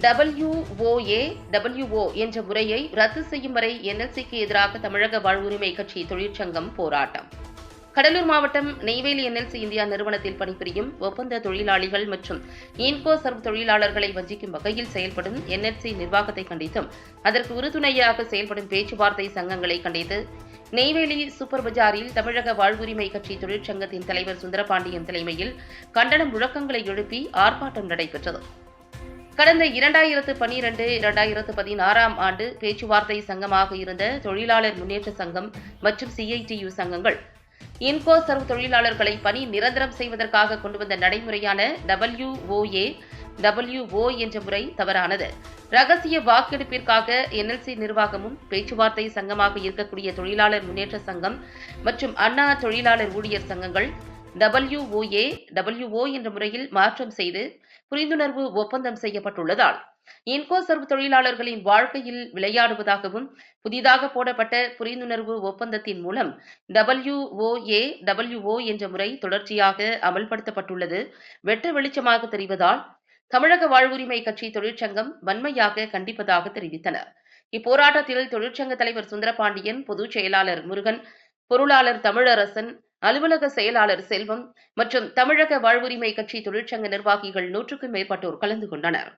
டபிள்யூஓஏ WO என்ற முறையை ரத்து செய்யும் வரை என்எல்சிக்கு எதிராக தமிழக வாழ்வுரிமை கட்சி தொழிற்சங்கம் போராட்டம். கடலூர் மாவட்டம் நெய்வேலி என்எல்சி இந்தியா நிறுவனத்தில் பணிபுரியும் ஒப்பந்த தொழிலாளிகள் மற்றும் இன்கோ சர்வ் தொழிலாளர்களை வஞ்சிக்கும் வகையில் செயல்படும் என்எல்சி நிர்வாகத்தை கண்டித்தும் அதற்கு உறுதுணையாக செயல்படும் பேச்சுவார்த்தை சங்கங்களை கண்டித்து நெய்வேலி சூப்பர் பஜாரில் தமிழக வாழ்வுரிமை கட்சி தொழிற்சங்கத்தின் தலைவர் சுந்தரபாண்டியன் தலைமையில் கண்டன முழக்கங்களை எழுப்பி ஆர்ப்பாட்டம் நடைபெற்றது. கடந்த இரண்டாயிரத்து பனிரெண்டு இரண்டாயிரத்து பதினாறாம் ஆண்டு பேச்சுவார்த்தை சங்கமாக இருந்த தொழிலாளர் முன்னேற்ற சங்கம் மற்றும் சிஐடியு சங்கங்கள். இன்கோ சர்வ் தொழிலாளர்களை பணி நிரந்தரம் செய்வதற்காக கொண்டு வந்த நடைமுறையான டபிள்யூஓஏ டபிள்யூஓ என்ற முறை தவறானது. ரகசிய வாக்கெடுப்பிற்காக என்எல்சி நிர்வாகமும் பேச்சுவார்த்தை சங்கமாக இருக்கக்கூடிய தொழிலாளர் முன்னேற்ற சங்கம் மற்றும் அண்ணா தொழிலாளர் ஊழியர் சங்கங்கள் டபிள்யூஓஏ டபிள்யூஓ என்ற முறையில் மாற்றம் செய்து புரிந்துணர்வு ஒப்பந்தம் செய்யப்பட்டுள்ளதால் இன்கோ சர்வ் தொழிலாளர்களின் வாழ்க்கையில் விளையாடுவதாகவும் புதிதாக போடப்பட்ட புரிந்துணர்வு ஒப்பந்தத்தின் மூலம் டபிள்யூஓஏ டபிள்யூஓ என்ற முறை தொடர்ச்சியாக அமல்படுத்தப்பட்டுள்ளது. வெட்ட வெளிச்சமாக தெரிவதால் தமிழக வாழ்வுரிமை கட்சி தொழிற்சங்கம் வன்மையாக கண்டிப்பதாக தெரிவித்தனர். இப்போராட்டத்தில் தொழிற்சங்க தலைவர் சுந்தரபாண்டியன் பொதுச் செயலாளர் முருகன் பொருளாளர் தமிழரசன் அலுவலக செயலாளர் செல்வம் மற்றும் தமிழக வாழ்வுரிமை கட்சி தொழிற்சங்க நிர்வாகிகள் நூற்றுக்கும் மேற்பட்டோர் கலந்து கொண்டனர்.